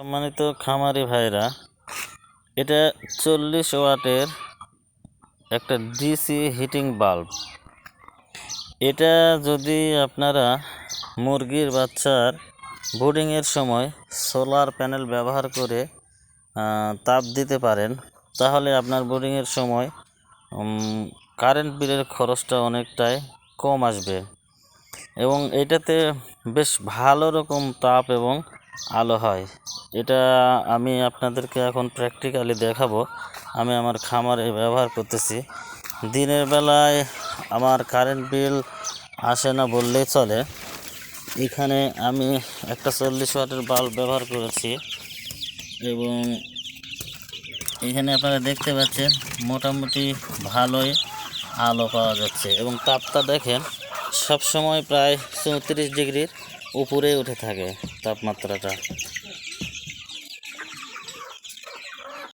সম্মানিত খামারি ভাইরা, এটা চল্লিশ ওয়াটের একটা ডিসি হিটিং বাল্ব। এটা যদি আপনারা মুরগির বাচ্চার বোর্ডিংয়ের সময় সোলার প্যানেল ব্যবহার করে তাপ দিতে পারেন, তাহলে আপনার বোর্ডিংয়ের সময় কারেন্ট বিলের খরচটা অনেকটাই কম আসবে। এবং এটাতে বেশ ভালো রকম তাপ এবং আলো হয়। এটা আমি আপনাদেরকে এখন প্র্যাকটিক্যালি দেখাবো। আমি আমার খামারে ব্যবহার করতেছি। দিনের বেলায় আমার কারেন্ট বিল আসে না বললেই চলে। এখানে আমি একটা চল্লিশ ওয়াটের বাল্ব ব্যবহার করেছি এবং এখানে আপনারা দেখতে পাচ্ছেন, মোটামুটি ভালোই আলো পাওয়া যাচ্ছে এবং তাপটা দেখেন সব সময় প্রায় চৌত্রিশ ডিগ্রির উপরে উঠে থাকে তাপমাত্রাটা।